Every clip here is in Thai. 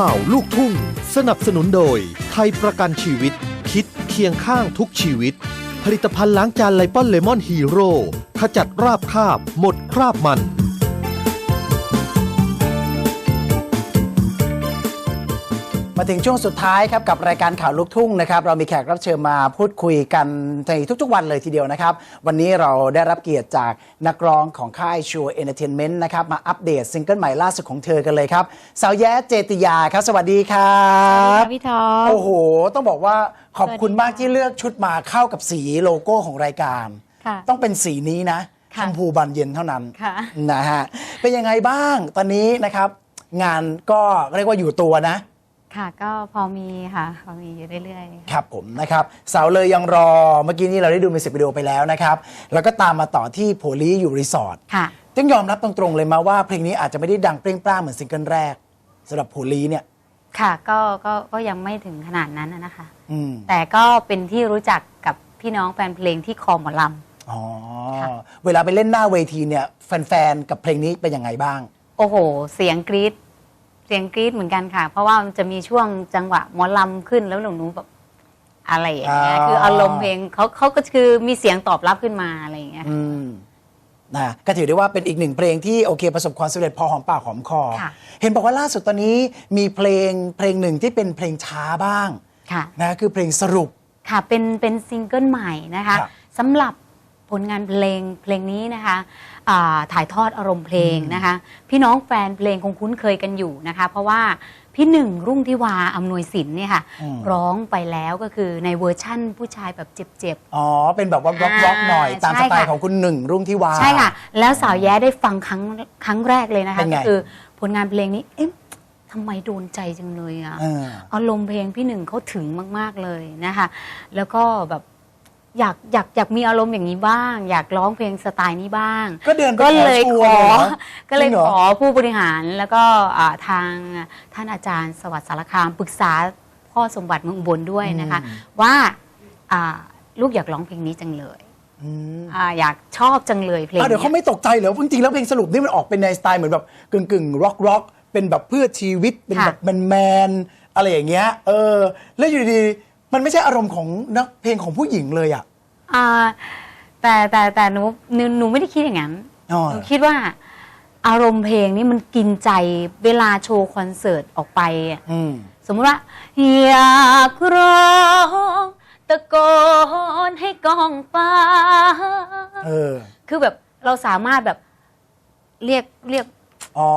ข่าวลูกทุ่ง สนับสนุนโดย ไทยประกันชีวิต คิดเคียงข้างทุกชีวิต ผลิตภัณฑ์ล้างจานไลปอนเลมอนฮีโร่ขจัดราบคาบ หมดคราบมัน มาถึงช่วงสุดท้ายครับกับรายการข่าวลูกทุ่งนะครับเรามีแขกรับเชิญมาพูดคุยกันในทุกๆวันเลยทีเดียวนะครับ วันนี้เราได้รับเกียรติจากนักร้องของค่ายชัวเอนเตอร์เทนเมนต์นะครับมาอัปเดตซิงเกิลใหม่ล่าสุดของเธอกันเลยครับ สาวแย้เจติยาครับ สวัสดีครับพี่ท็อปโอ้โห ต้องบอกว่าขอบคุณสวัสดีค่ะมากที่เลือกชุดมาเข้ากับสีโลโก้ของรายการค่ะต้องเป็นสีนี้นะชค่ะมพูบานเย็นเท่านั้นค่ะนะฮะเป็นยังไงบ้างตอนนี้นะครับ งานก็เรียกว่าอยู่ตัวนะ ค่ะ ก็พอมีค่ะ พอมีอยู่เรื่อยๆ ครับผมนะครับ สาวเลยยังรอเมื่อกี้นี้เราได้ดูมิวสิกวิดีโอไปแล้วนะครับ แล้วก็ตามมาต่อที่โพลีอยู่รีสอร์ทค่ะ ต้องยอมรับตรงๆเลยมาว่าเพลงนี้อาจจะไม่ได้ดังเปรี้ยงปร้างเหมือนซิงเกิลแรกสำหรับโพลีเนี่ย ค่ะ ก็ก็ก็ยังไม่ถึงขนาดนั้นน่ะนะคะ อืมแต่ก็เป็นที่รู้จักกับพี่น้องแฟนเพลงที่คอหมอลอ๋อค่ะ เวลาไปเล่นหน้าเวทีเนี่ย แฟนๆ กับเพลงนี้เป็นยังไงบ้างำโอ้โห เสียงกรี๊ด เสียงกรี๊ดเหมือนกันค่ะ เพราะว่ามันจะมีช่วงจังหวะหมอลำขึ้นแล้วหนูแบบอะไรอย่างเงี้ยอ่า คืออารมณ์เพลงเขาเขาก็คือมีเสียงตอบรับขึ้นมาอะไรอย่างเงี้ย อืมนะก็ถือได้ว่าเป็นอีกหนึ่งเพลงที่โอเคประสบความสำเร็จพอหอมปากหอมคอ ค่ะ เห็นบอกว่าล่าสุดตอนนี้มีเพลงเพลงหนึ่งที่เป็นเพลงช้าบ้างค่ะ นะคือเพลงสรุป ค่ะเป็นเป็นซิงเกิลใหม่นะคะครับสำหรับผ ลงานเพลงเพลงนี้นะคะอ่าถ่ายทอดอารมณ์เพลงนะคะ พี่น้องแฟนเพลงคงคุ้นเคยกันอยู่นะคะ เพราะว่าพี่หนึ่งรุ่งทิวาอำนวยสินเนี่ยค่ะอืมร้องไปแล้วก็คือในเวอร์ชั่นผู้ชายแบบเจ็บอ๋อ เป็นแบบว่าร็อกร็อกหน่อยอ่าตามสใช่ไตล์ค่ะของคุณหนึ่งรุ่งที่วาๆใช่ค่ะ แล้วสาวแย้ได้ฟังครั้งครั้งแรกเลยนะคะเป็นไงก็คือผลงานเพลงนี้เอ๊ะทำไมโดนใจจังเลยอะเอออารมณ์เพลงพี่หนึ่งเขาถึงมาก ๆเลยนะคะ แล้วก็แบบ อยากอยากอยากมีอารมณ์อย่างนี้บ้าง อยากร้องเพลงสไตล์นี้บ้าง ก็เดินไปก็เลยขอขชวนอเลยเหรอก็เลยจริงเหรอขอผู้บริหารแล้วก็อ่าทางท่านอาจารย์สวัสดิ์สารคามปรึกษาพ่อสมบัติเมืองอุบลด้วยนะคะว่าอ่าลูกอยากร้องเพลงนี้จังเลยอืมอาอยากชอบจังเลยเพลงอะเดี๋ยวเขานี้ไม่ตกใจเหรอจริงๆแล้วเพลงสรุปนี่มันออกเป็นในสไตล์เหมือนแบบกึ่งกึ่งร็อกร็อกเป็นแบบเพื่อชีวิตเป็นแบบแมนแมนๆอะไรอย่างเงี้ยเออแล้วอยู่ดีๆ มันไม่ใช่อารมณ์ของนักเพลงของผู้หญิงเลยอะอ่าแต่แต่แต่หนูหนูหนูไม่ได้คิดอย่างนั้นอ๋อหนูคิดว่า อารมณ์เพลงนี้มันกินใจเวลาโชว์คอนเสิร์ตออกไปอะอืม สมมติว่าอยากร้องตะโกนให้กองฟ้า เออ คือแบบเราสามารถแบบเรียกเรียก อ๋อ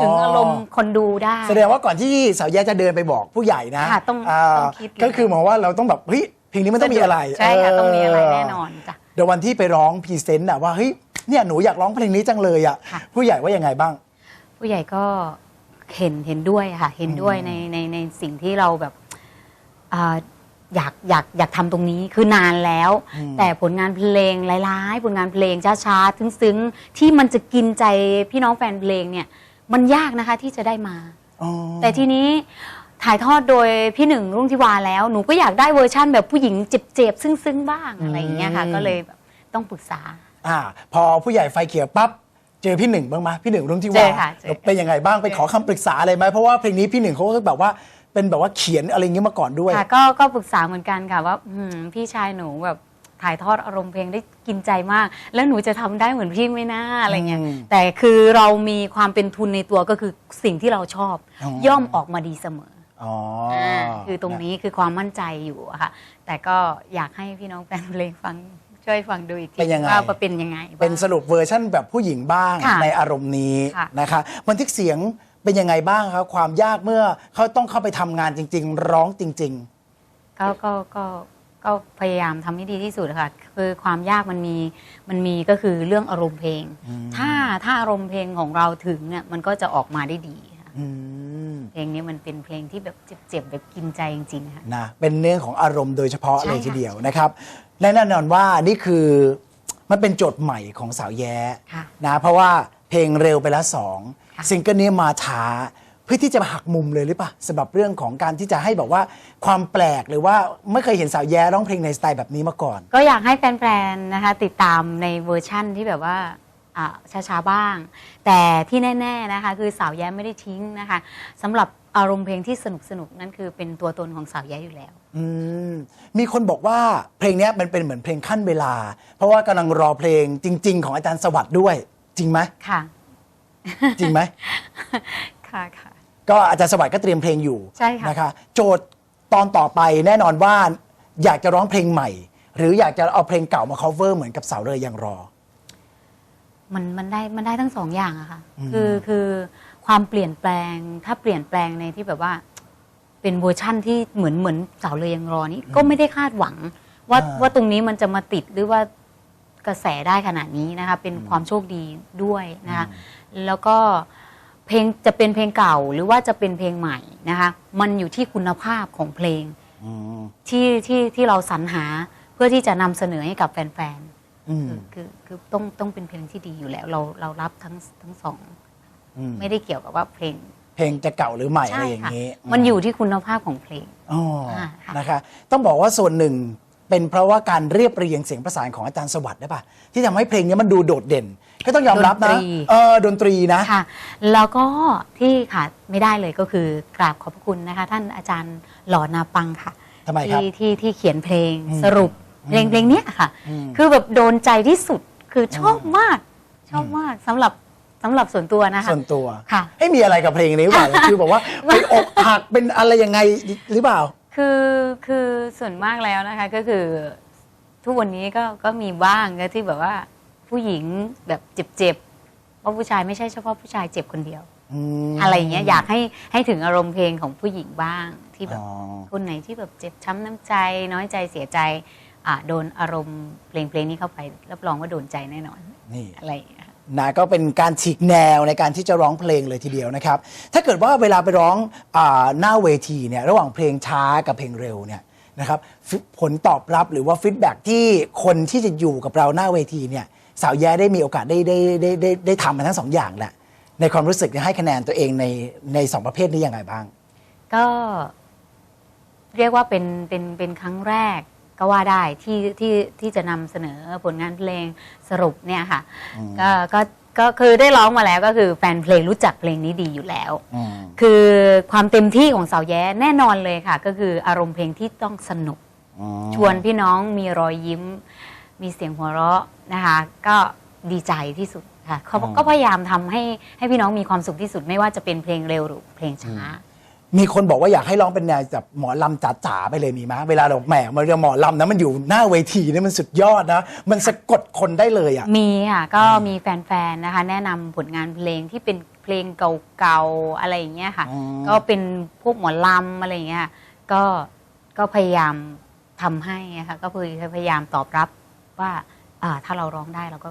ถึงอารมณ์คนดูได้ แสดงว่าก่อนที่สาวแย่จะเดินไปบอกผู้ใหญ่นะค่ะต้องาต้องคิดเลย ก็คือหมายว่าเราต้องแบบเฮ้ยเพลงนี้มันต้องมีอะไรใช่ค่ะเต้องมีอะไรแน่นอนจ้ะ เดี๋ยววันที่ไปร้องพรีเซนต์อะว่าเฮ้ยเนี่ยหนูอยากร้องเพลงนี้จังเลยอะค่ะ ผู้ใหญ่ว่ายังไงบ้าง ผู้ใหญ่ก็เห็นเห็นด้วยค่ะ เห็นด้วยในในในสิ่งที่เราแบบอ่า อยากอยากอยากทำตรงนี้คือนานแล้ว อืม แต่ผลงานเพลงหลายๆ ผลงานเพลงช้าๆซึ้งๆที่มันจะกินใจพี่น้องแฟนเพลงเนี่ยมันยากนะคะที่จะได้มา อ๋อแต่ทีนี้ถ่ายทอดโดยพี่หนึ่งรุ่งทิวาแล้วหนูก็อยากได้เวอร์ชั่นแบบผู้หญิงเจ็บๆซึ้งๆบ้างอะไรอย่างเงี้ยค่ะ ก็เลยแบบต้องปรึกษา อ่า พอผู้ใหญ่ไฟเขียวปั๊บเจอพี่หนึ่งบ้างไหมพี่หนึ่งรุ่งที่เจว่าอค่ะเจอ เป็นยังไงบ้างไปขอคำปรึกษาอะไรไหมเพราะว่าเพลงนี้พี่หนึ่งเขาก็แบบว่า เป็นแบบว่าเขียนอะไรอย่างเงี้ยมาก่อนด้วย ค่ะก็ก็ปรึกษาเหมือนกันค่ะว่าอืมพี่ชายหนูแบบถ่ายทอดอารมณ์เพลงได้กินใจมาก แล้วหนูจะทำได้เหมือนพี่ไหม่น่าอะไรเงี้ยอืมแต่คือเรามีความเป็นทุนในตัวก็คือสิ่งที่เราชอบ อ๋อ ย่ย่อมออกมาดีเสมออ๋อออคือตรงนี้คือความมั่นใจอยู่อะค่ะ แต่ก็อยากให้พี่น้องแฟนเพลงฟังช่วยฟังดูอีกทีเป็นยังไง ว่าเป็นยังไงบ้าง เป็นสรุปเวอร์ชั่นแบบผู้หญิงบ้างค่ะในอารมณ์นี้ค่ะ นะคะบันทึกเสียง เป็นยังไงบ้างครับ ความยากเมื่อเขาต้องเข้าไปทำงานจริง ๆ ร้องจริง ก็ก็ก็ก็พยายามทำให้ดีที่สุดค่ะคือความยากมันมีมันมีก็คือเรื่องอารมณ์เพลงถ้าถ้าอารมณ์เพลงของเราถึงเนี่ยมันก็จะออกมาได้ดีค่ะๆอืมเพลงนี้มันเป็นเพลงที่แบบเจ็บๆแบบกินใจจริงๆค่ะ นะเป็นเรื่องของอารมณ์โดยเฉพาะใช่เลยทีค่ะเดียวนะครับและแน่นอนว่านี่คือมันเป็นโจทย์ใหม่ของสาวแย้ค่ะ นะเพราะว่าเพลงเร็วไปแล้วสองค่ะ ซิงเกิลนี้มาช้าเพื่อที่จะมาหักมุมเลยหรือเปล่าสำหรับเรื่องของการที่จะให้แบบว่าความแปลกหรือว่าไม่เคยเห็นสาวแย้ร้องเพลงในสไตล์แบบนี้มาก่อน ก็อยากให้แฟนๆนะคะ ติดตามในเวอร์ชั่นที่แบบว่าอ่าช้าๆบ้าง แต่ที่แน่ ๆนะคะ คือสาวแย้มไม่ได้ทิ้งนะคะสำหรับอารมณ์เพลงที่สนุกสนุกนั่นคือเป็นตัวตนของสาวแย้อยู่แล้วอืมมีคนบอกว่าเพลงเนี้ยมันเป็นเหมือนเพลงขั้นเวลา เพราะว่ากำลังรอเพลงจริง ๆ ของอาจารย์สวัสด์ด้วย จริงไหมค่ะ จริงไหม ค่ะค่ะ ก็อาจารย์สวัสดิ์ก็เตรียมเพลงอยู่ใช่ค่ะ นะคะโจทย์ตอนต่อไปแน่นอนว่าอยากจะร้องเพลงใหม่ หรืออยากจะเอาเพลงเก่ามา cover เหมือนกับสาวเลยยังรอ มันมันได้มันได้ทั้งสองอย่างอะค่ะ คือคือความเปลี่ยนแปลงถ้าเปลี่ยนแปลงในที่แบบว่า เป็นเวอร์ชั่นที่เหมือนเหมือนสาวเลยยังรอนี้ก็ไม่ได้คาดหวัง ว่าอ่า ว่าตรงนี้มันจะมาติดหรือว่า กระแสได้ขนาดนี้นะคะเป็นความโชคดีด้วยนะคะแล้วก็เพลงจะเป็นเพลงเก่าหรือว่าจะเป็นเพลงใหม่นะคะมันอยู่ที่คุณภาพของเพลงอืมที่ที่ที่เราสรรหาเพื่อที่จะนำเสนอให้กับแฟนๆอืมคือคือคือต้องต้องเป็นเพลงที่ดีอยู่แล้ว เราเรารับทั้งทั้งสองอืมไม่ได้เกี่ยวกับว่าเพลงเพลงจะเก่าหรือใหม่อะไรใช่อย่างค่ะนี้ มันอยู่ที่คุณภาพของเพลงอ๋ออ่าค่ะนะคะ ต้องบอกว่าส่วนหนึ่ง เป็นเพราะว่าการเรียบเรียงเสียงประสานของอาจารย์สวัสดิ์ได้ปะที่ทำให้เพลงนี้มันดูโดดเด่น ก็ต้องยอมรับดนะนตรี เออดนตรีนะ ค่ะ แล้วก็ที่ขาดไม่ได้เลยก็คือกราบขอบพระคุณนะคะ ท่านอาจารย์หล่อนาปังค่ะทำไมครับที่ที่ที่เขียนเพลงอืมสรุปเพลงเพลงเนี้ยค่ะ อืมคือแบบโดนใจที่สุดคือชอบอืมมาก ชอบมากสำหรับสำหรับส่วนตัวนะคะ ส่วนตัวค่ะ ให้มีอะไรกับเพลงนี้หรือเปล่า คือบอกว่าไปอกหักเป็นอะไรยังไงหรือเปล่า คือคือส่วนมากแล้วนะคะ ก็คือทุกวันนี้ก็ก็มีบ้างก็ที่แบบว่าผู้หญิงแบบเจ็บๆเพราะผู้ชายไม่ใช่เฉพาะผู้ชายเจ็บคนเดียวมอะไรอย่างเงี้ยอยากให้ให้ถึงอารมณ์เพลงของผู้หญิงบ้างที่แบบอ๋อคนไหนที่แบบเจ็บช้ำน้ำใจ น้อยใจเสียใจอ่าโดนอารมณ์เพลงเพลงนี้เข้าไป รับรองว่าโดนใจแน่นอนนี่อะไรอย่างเงี้ยค่ะ นะก็เป็นการฉีกแนวในการที่จะร้องเพลงเลยทีเดียวนะครับ ถ้าเกิดว่าเวลาไปร้องอาหน้าเวทีเนี่ยระหว่างเพลงช้ากับเพลงเร็วเนี่ยนะครับผลตอบรับหรือว่าฟีดแบ็กที่คนที่จะอยู่กับเราหน้าเวทีเนี่ยสาวแย้ได้มีโอกาสได้ได้ได้ได้ได้ทำมาทั้งสองอย่างแหละในความรู้สึกเนี่ยให้คะแนนตัวเองในในสองประเภทนี้ยังไงบ้าง ก็เรียกว่าเป็นเป็นเป็นครั้งแรก ก็ว่าได้ที่ที่ที่จะนำเสนอผลงานเพลงสรุปเนี่ยค่ะก็ก็ก็คือได้ร้องมาแล้วก็คือแฟนเพลงรู้จักเพลงนี้ดีอยู่แล้วอืมคือความเต็มที่ของสาวแย้แน่นอนเลยค่ะ ก็คืออารมณ์เพลงที่ต้องสนุกอืมชวนพี่น้องมีรอยยิ้ม มีเสียงหัวเราะนะคะ ก็ดีใจที่สุดค่ะเขาก็พยายามทำให้ให้พี่น้องมีความสุขที่สุดไม่ว่าจะเป็นเพลงเร็วหรือเพลงช้า มีคนบอกว่าอยากให้ร้องเป็นแนวแบบหมอลำจ๋าๆไปเลยมีไหมเวลาเราแหมมันเรียกหมอลำนะมันอยู่หน้าเวทีเนี่ยมันสุดยอดนะ มันสะกดคนได้เลยอะ มีค่ะก็มีแฟนๆนะคะ แนะนำผลงานเพลงที่เป็นเพลงเก่าๆอะไรอย่างเงี้ยค่ะ อืม ก็เป็นพวกหมอลำอะไรอย่างเงี้ยก็ก็พยายามทำให้อะค่ะก็คือพยายามตอบรับว่าอ่าถ้าเราร้องได้เราก็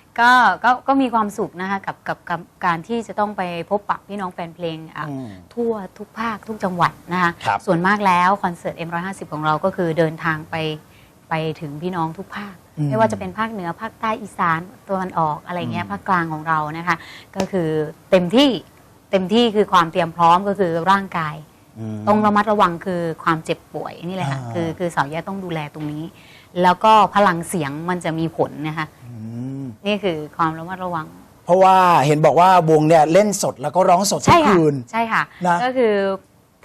ามสุขนะคะกับกับกับการที่จะต้องไปพบปะพี่น้องแฟนเพลงอะอืม ทั่วทุกภาคทุกจังหวัดนะคะครับ ส่วนมากแล้วคอนเสิร์ต M150 ของเราก็คือเดินทางไปไปถึงพี่น้องทุกภาค อืม ไม่ว่าจะเป็นภาคเหนือภาคใต้อีสานตะวันออกอะไรเงี้ยภาคกลางของเรานะคะ ก็คือเต็มที่เต็มที่คือความเตรียมพร้อมก็คือร่างกายอืมต้องระมัดระวังคือความเจ็บป่วยนี่แหละค่ะอ่า คือคือสาวแย่ต้องดูแลตรงนี้ แล้วก็พลังเสียงมันจะมีผลนะคะอืม นี่คือความระมัดระวัง เพราะว่าเห็นบอกว่าวงเนี่ยเล่นสดแล้วก็ร้องสดทุใช่กค่ะคืน ใช่ค่ะนะ ก็คือ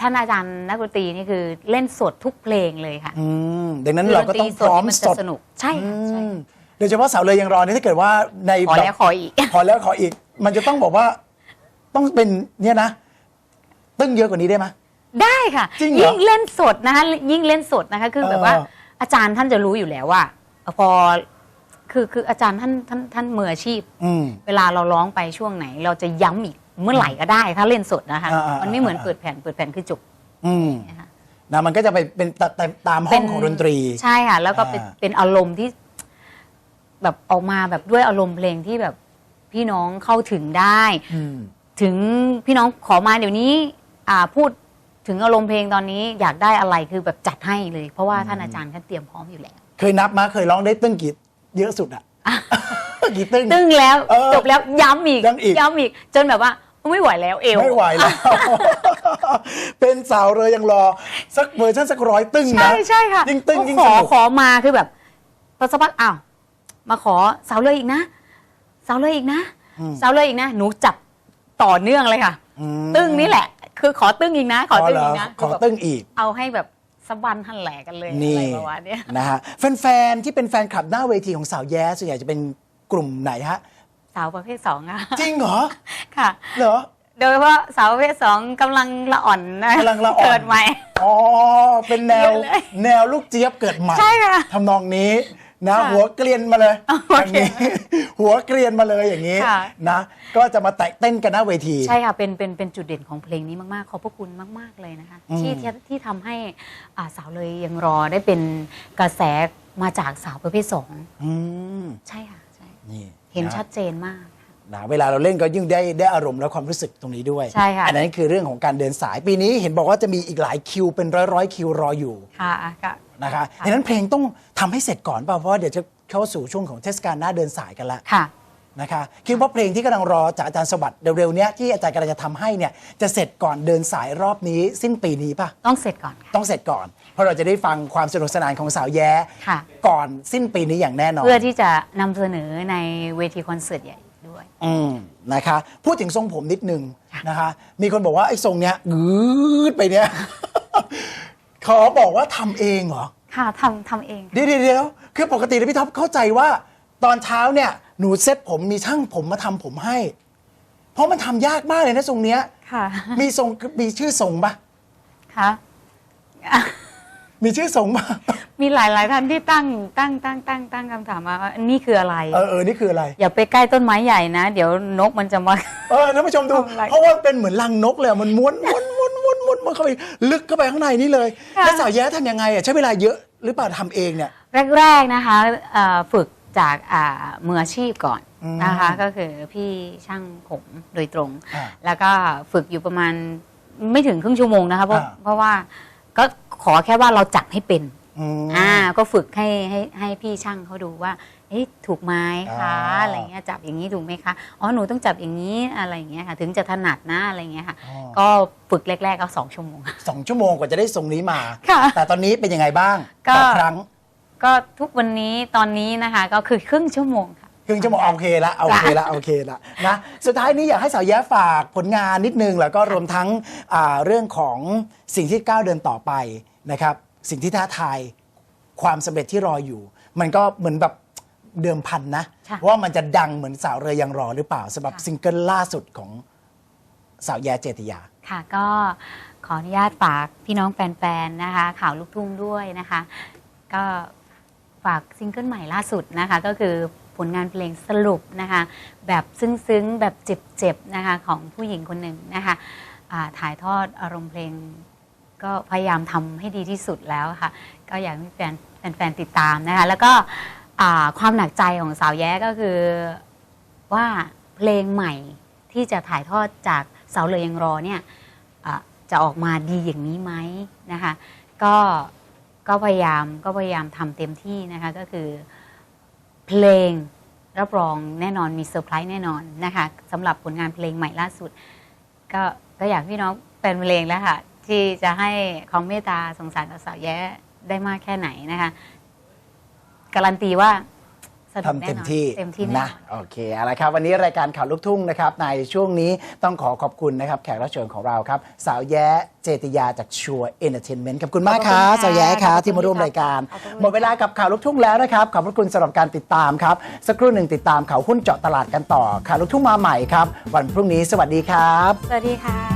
ท่านอาจารย์นักดนตรีนี่คือเล่นสดทุกเพลงเลยค่ะอืมดังนั้นเราก็ต้องพร้อมคืดนตสรีดนจะสนุกใช่ค่ะใช่อืมโดยเฉพาะสาวเลยยังรอนี่ถ้าเกิดว่าในขอแบบ แล้วขออีกขอแล้วขออีก มันจะต้องบอกว่าต้องเป็นเนี่ยนะ ตึ้งเยอะกว่านี้ได้ไหม ได้ค่ะ จริงเหรอยิ่งเล่นสดนะคะยิ่งเล่นสดนะคะคือแบบว่า เอออาจารย์ท่านจะรู้อยู่แล้วว่า พอ คือคืออาจารย์ท่านท่านท่านมืออาชีพ อืม เวลาเราร้องไปช่วงไหน เราจะย้ำอีกเมื่อไหร่ก็ได้ ถ้าเล่นสดนะคะ อ่าอ่ามันไม่เหมือนอ่าเปิดแผ่นเปิดแผ่นคือจบอืมนะคะ นะมันก็จะไปเป็นตตตามห้องของดนตรี ใช่ค่ะ แล้วก็เป็นอ่า เป็นอารมณ์ที่แบบออกมาแบบด้วยอารมณ์เพลงที่แบบพี่น้องเข้าถึงได้ อืม ถึงพี่น้องขอมาเดี๋ยวนี้ อ่าพูดถึงอารมณ์เพลงตอนนี้อยากได้อะไรคือแบบจัดให้เลย เพราะว่าท่านอาจารย์ท่านเตรียมพร้อมอยู่แล้ว เคยนับมาเคยร้องได้ตึ้งกี่ เยอะสุดอะกี่ตึ้งตึ้งแล้วเออจบแล้วย้ำอีกย้ำอีกอีก จนแบบว่าไม่ไหวแล้วเอวไม่ไหวแล้ว เป็นสาวเลยยังรอ สักเวอร์ชันสักร้อยตึ้งนะใช่ใช่ค่ะยิ่งตึ้งยิ่งขสอนุกขอมาคือแบบพอสักพักอ้าวมาขอสาวเลยอีกนะสาวเลยอีกนะสาวเลยอีกนะหนูจับต่อเนื่องเลยค่ะอืมตึ้งนี่แหละ คือขอตึ้งอีกนะ ขอตึ้งอีกนะขอตึ้งอีก เอาให้แบบ สะบันหันแหลกกันเลยนี่อะไรประมาณเนี้ยนะฮะแฟนๆที่เป็นแฟนคลับหน้าเวทีของสาวแย้ส่วนใหญ่จะเป็นกลุ่มไหนฮะสาวประเภทสองอะจริงเหรอค่ะเหรอโดยเฉพาะสาวประเภทสองกำลังละอ่อนนะกำลังละอ่อนเกิดใหม่อ๋อเป็นแนวเยอะเลยแนวลูกเจี๊ยบเกิดใหม่ใช่ค่ะทำนองนี้ นะค่ะหัวเกรียนมาเลยโออเคย่างนี้หัวเกรียนมาเลยอย่างนี้ค่ะนะก็จะมาแตะเต้นกันหน้าเวที ใช่ค่ะเป็นเป็นเป็นจุดเด่นของเพลงนี้มากๆ ขอบพระคุณมาก ๆเลยนะคะอืมที่ที่ที่ทำให้อ่าสาวเลยยังรอได้เป็นกระแสมาจากสาวประเภทสองอืมใช่ค่ะใช่นี่เห็นนะชัดเจนมากนะเวลาเราเล่นก็ยิ่งได้ได้อารมณ์และความรู้สึกตรงนี้ด้วย ใช่ค่ะ อันนั้นคือเรื่องของการเดินสายปีนี้เห็นบอกว่าจะมีอีกหลายคิวเป็นร้อยร้อยๆคิวรออยู่ ค่ะค่ะ นะคะค่ะดังนั้นเพลงต้องทำให้เสร็จก่อนเปล่าเพราะว่าเดี๋ยวจะเข้าสู่ช่วงของเทศกาลหน้าเดินสายกันละค่ะนะคะคิดว่าเพลงที่กำลังรอจากอาจารย์สวัสดิ์เร็วๆเนี้ยที่อาจารย์กำลังจะทำให้เนี่ยจะเสร็จก่อนเดินสายรอบนี้ สิ้นปีนี้ป่ะต้องเสร็จก่อนค่ะต้องเสร็จก่อน เพราะเราจะได้ฟังความสนุกสนานของสาวแย้ค่ะก่อนสิ้นปีนี้อย่างแน่นอน เพื่อที่จะนำเสนอในเวทีคอนเสิร์ตใหญ่ด้วยอืมนะคะพูดถึงทรงผมนิดนึงนะคะ มีคนบอกว่าไอ้ทรงเนี้ยงืดไปเนี่ย ขอบอกว่าทำเองเหรอค่ะทำทำเองค่ะเดี๋ยวเดี๋ยวเดี๋ยวคือปกติแล้วพี่ท็อปเข้าใจว่า ตอนเช้าเนี่ยหนูเซ็ตผมมีช่างผมมาทำผมให้ เพราะมันทำยากมากเลยนะทรงเนี้ย ค่ะมีทรงมีชื่อทรงปะค่ะมีชื่อทรงปะมีหลายหลายๆท่านที่ตั้งตั้งตั้งตั้งตั้งคำถามมาว่านี่คืออะไร เออเออนี่คืออะไร อย่าไปใกล้ต้นไม้ใหญ่นะ เดี๋ยวนกมันจะมา เออท่านผู้ชมดู ทำอะไร เพราะว่ามันเป็นเหมือนรังนกเลยอะมันม้วนม้วน ม้วนม้วนม้วนม้วนเข้าไปลึกเข้าไปข้างในนี่เลยค่ะ แล้วสาวแย้ทำยังไงอะใช้เวลาเยอะหรือเปล่าทำเองเนี่ย แรก ๆ นะคะเอ่อฝึกจากอ่ามืออาชีพก่อนอืมนะคะ ก็คือพี่ช่างผมโดยตรง อ่าแล้วก็ฝึกอยู่ประมาณไม่ถึงครึ่งชั่วโมงนะคะเพราะอ่า เพราะว่าก็ขอแค่ว่าเราจับให้เป็น อืม อ่าก็ฝึกให้ให้ให้พี่ช่างเขาดูว่า เอ๊ะถูกไหมคะอ่าอะไรเงี้ยจับอย่างนี้ถูกไหมคะอ๋อหนูต้องจับอย่างนี้อะไรเงี้ยค่ะถึงจะถนัดนะอะไรเงี้ยค่ะอ๋อก็ฝึกแรกๆก็สองชั่วโมงสองชั่วโมงกว่าจะได้ทรงนี้มาค่ะแต่ตอนนี้เป็นยังไงบ้างก็ต่อครั้ง ก็ทุกวันนี้ตอนนี้นะคะก็คือครึ่งชั่วโมงค่ะครึ่งชั่วโมงโอเคละโอเคละโอเคละนะสุดท้ายนี้อยากให้สาวแย้ฝากผลงานนิดนึง แล้วก็รวมทั้งอ่าเรื่องของสิ่งที่ก้าวเดินต่อไปนะครับ สิ่งที่ท้าทายความสำเร็จที่รออยู่ มันก็เหมือนแบบ เดิมพันนะค่ะว่ามันจะดังเหมือนสาวเรยยังรอหรือเปล่าสำหรับค่ะซิงเกิลล่าสุดของสาวแย้เจติยา ค่ะก็ขออนุญาตฝากพี่น้องแฟนๆนะคะ ข่าวลูกทุ่งด้วยนะคะ ก็ฝากซิงเกิลใหม่ล่าสุดนะคะ ก็คือผลงานเพลงสรุปนะคะ แบบซึ้งๆ แบบเจ็บๆนะคะของผู้หญิงคนหนึ่งนะคะอ่าถ่ายทอดอารมณ์เพลงก็พยายามทำให้ดีที่สุดแล้วค่ะ ก็อยากให้แฟนแฟนๆติดตามนะคะ แล้วก็ อ่าความหนักใจของสาวแย้ก็คือว่าเพลงใหม่ที่จะถ่ายทอดจากเสาเลยยังรอเนี่ยอะจะออกมาดีอย่างนี้ไหมนะคะก็ก็พยายามก็พยายามทำเต็มที่นะคะก็คือเพลงรับรองแน่นอนมีเซอร์ไพรส์แน่นอนนะคะสำหรับผลงานเพลงใหม่ล่าสุด ก็ก็อยากพี่น้องแฟนเพลงแล้วค่ะ ที่จะให้ความเมตตาสงสารกับสาวแย้ได้มากแค่ไหนนะคะ การันตีว่าสนุกทำแน่เต็มนอนที่เต็มที่แน่นนะอนโอเคเอาละครับ วันนี้รายการข่าวลูกทุ่งนะครับ ในช่วงนี้ต้องขอขอบคุณนะครับ แขกรับเชิญของเราครับ สาวแย้เจติยาจากชัวเอนเตอร์เทนเมนต์ขอบคุณมากครัขบอบคุณค่ะสาวแย้ครับขอบคุณที่มาร่วมรายการ ขอบคุณค่ะ หมดเวลากับข่าวลูกทุ่งแล้วนะครับขอบพระคุณสำหรับการติดตามครับ สักครู่หนึ่งติดตามข่าวหุ้นเจาะตลาดกันต่อข่าวลูกทุ่งมาใหม่ครับ วันพรุ่งนี้สวัสดีครับ สวัสดีค่ะ